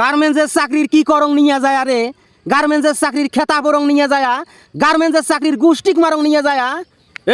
গার্মেন্টসের চাকরির কি করং নিয়ে যায় আরে? গার্মেন্টসের চাকরির খেতা বরং নিয়ে যায় গার্মেন্টসের চাকরির গুষ্টিক মারং নিয়ে যায়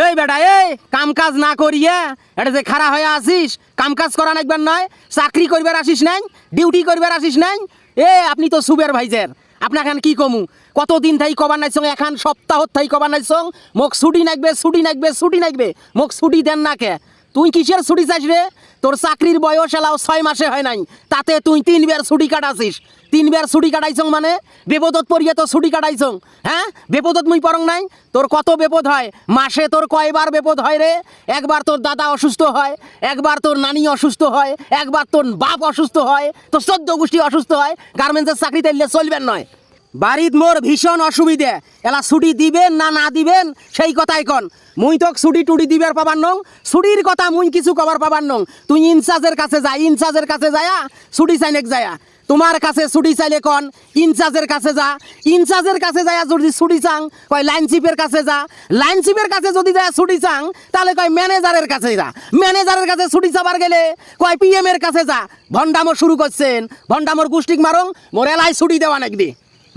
এই বেটা, এই কাম কাজ না করিয়ে, এটা যে খাড়া হয়ে আসিস কাম কাজ করা নাকবার নয়, চাকরি করবার আসিস নাই, ডিউটি করবার আসিস নাই? এ, আপনি তো সুবের ভাইজের আপনার এখন কি কমু? কতদিন থাই কবার নাইছং, এখন সপ্তাহ থাই কবার নাইছং, মোক ছুটি নাকবে ছুটি নাকবে ছুটি নাকবে মোক ছুটি দেন না কে? তুই কিসের ছুটি চাইস রে? তোর চাকরির বয়স এলাও ছয় মাসে হয় নাই। তাতে তুই তিনবার ছুটি কাটাছিস। তিনবার ছুটি কাটাইছং মানে? বেপদত পড়িয়ে তো ছুটি কাটাইছং। হ্যাঁ? বেপদত মুই পরং নাই। তোর কত বেপদ হয়? মাসে তোর কয়বার বেপদ হয় রে? একবার তোর দাদা অসুস্থ হয়, একবার তোর নানি অসুস্থ হয়, একবার তোর বাপ অসুস্থ হয়, তোর চোদ্দ গোষ্ঠী অসুস্থ হয়, গার্মেন্টসের চাকরি তাইলে চলবেন নয়। বাড়িত মোর ভীষণ অসুবিধে। এলা ছুটি দিবেন না না দিবেন, সেই কথাই কন। মুই তোক ছুটি টুটি দিবার পাবার নং, ছুটির কথা মুই কিছু কবার পাবার নং। তুই ইনচার্জের কাছে যা, ইনচার্জের কাছে যায়া, ছুটি চাইনেক যায়া। তোমার কাছে ছুটি চাইলে কন, ইনচার্জের কাছে যা। ইনচার্জের কাছে যায় যদি ছুটি চাং, কয় লাইন চিপের কাছে যা। লাইন চিপের কাছে যদি যায় ছুটি চাং, তাহলে কয় ম্যানেজারের কাছে যা। ম্যানেজারের কাছে ছুটি চাবার গেলে, কয় পিএম এর কাছে যা। ভন্ডামো শুরু করছেন ভন্ডামোর গুষ্টিক মারং, মোর এলাই ছুটি দেওয়া নাকবি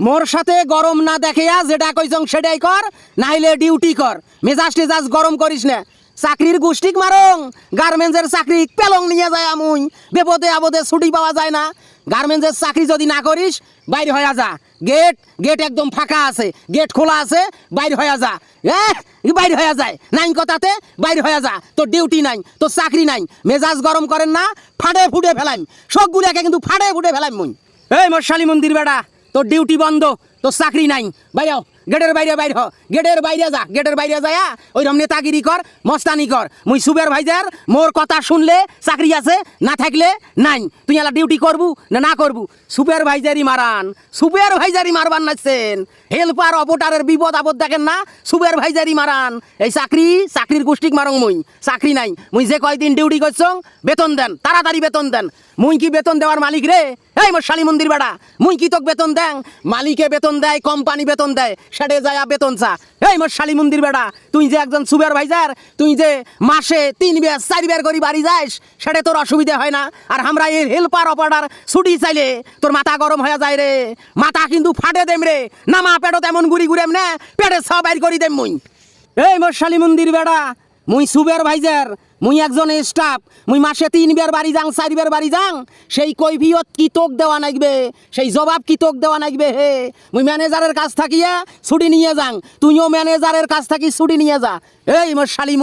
মোর সাথে গরম না দেখিয়া যেটা কইছং সেটাই কর, নাইলে ডিউটি কর। মেজাজ টেজাজ গরম করিস না। চাকরির গোষ্ঠীক মারং, গার্মেন্টসের চাকরি পেলং নিয়ে যায় আমুই। বিপদে আপদে ছুটি পাওয়া যায় না। গার্মেন্টসের চাকরি যদি না করিস, বাইর হয়ে যা। গেট গেট একদম ফাঁকা আছে। গেট খোলা আছে, বাইর হয়ে যা। এ বাইরে হয়ে যায়। নাইন কথাতে, বাইর হয়ে যা। তোর ডিউটি নাই, তোর চাকরি নাই। মেজাজ গরম করেন না ফাটে ফুটে ফেলাইম। সবগুলোকে কিন্তু ফাটে ফুটে ফেলাইম মুই। এই মশালী মন্দির বেড়া। তোর ডিউটি বন্ধ তোর চাকরি নাই। বাইরে হও, গেটের বাইরে বাইরে হ। গেটের বাইরে যা, গেটের বাইরে যায়া ওই রম নেতাগিরি কর, মস্তানি কর। মুই সুবের ভাইজার, মোর কথা শুনলে চাকরি আছে, না থাকলে নাই। তুই এলা ডিউটি করবু না না করবু? সুপার ভাইজারি মারান সুপার ভাইজারি মারবার নাচছেন। হেল্পার, অপটারের বিপদ আপদ দেখেন না? সুপার ভাইজারি মারান। এই চাকরি, চাকরির গোষ্ঠীক মারং মুই। চাকরি নাই। মুই যে কয়দিন ডিউটি করছং, বেতন দেন, তাড়াতাড়ি বেতন দেন। মুই কি বেতন দেওয়ার মালিক রে? এই মোর শালী মন্দির বেড়া, মুই কি তোক বেতন দেন মালিকে বেতন দেয়, কোম্পানি বেতন দেয়। সেটে যায় বেতন চা। এই মোর শালী মন্দির বেড়া, তুই যে একজন সুপারভাইজার, তুই যে মাসে তিন বের, চার বের করি বাড়ি যাস সেটা তোর অসুবিধা হয় না। আর আমরা এই হেল্পার অপারেটার ছুটি চাইলে তোর মাথা গরম হয়ে যায় রে। মাথা কিন্তু ফাটে দেম রে। নামা পেটও তেমন ঘুরি ঘুরেম না, পেটে সব বাইর করি দেম মুই। এই মোর শালী মন্দির বেড়া, মুই সুপারভাইজার মুই একজন স্টাফ মুই মাসে তিনবার বাড়ি যাং, চারবার বাড়ি যাং, সেই কৈফিয়ত কি তোক দেওয়া নাগবে? সেই জবাব কি তোক দেওয়া নাগবে হে? মুই ম্যানেজারের কাছ থাকিয়া ছুটি নিয়ে যাং, তুইও ম্যানেজারের কাছ থাকি ছুটি নিয়ে যা। এই মোর শালি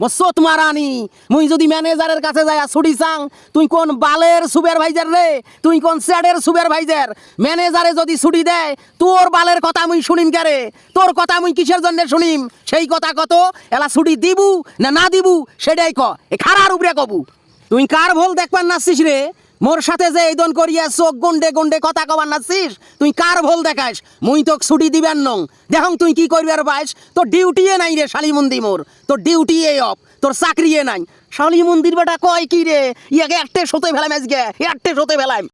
মুন্দি মোর সোত মারানি, মুই যদি ম্যানেজারের কাছে যাই ছুটি চাং, তুই কোন বালের সুপারভাইজার রে? তুই কোন স্যাডের সুপারভাইজার? ম্যানেজারে যদি ছুটি দেয়, তোর বালের কথা মুই শুনিম রে? তোর কথা মুই কিসের জন্য শুনিম? সেই কথা কত? এলা ছুটি দিবু না না দিবু, সেটাই ক। এ খারার উপরে কবু। তুই কার ভুল দেখবার নাচছিস রে? মোর সাথে যে এইদন করিয়া চোখ গন্ডে গন্ডে কথা কবার নাচিস তুই কার ভুল দেখাস? মুই তোক ছুটি দিবেন নং। দেখং তুই কি করবার পাইস? তোর ডিউটিয়ে নাই রে শালি মন্দির মোর। তোর ডিউটিয়ে অফ। তোর চাকরিয়ে নাই। শালি মন্দির বেটা কয় কি রে? ইয়াকে একটে সতে ফেলাম আজকে, একটে সোতে ফেলাম।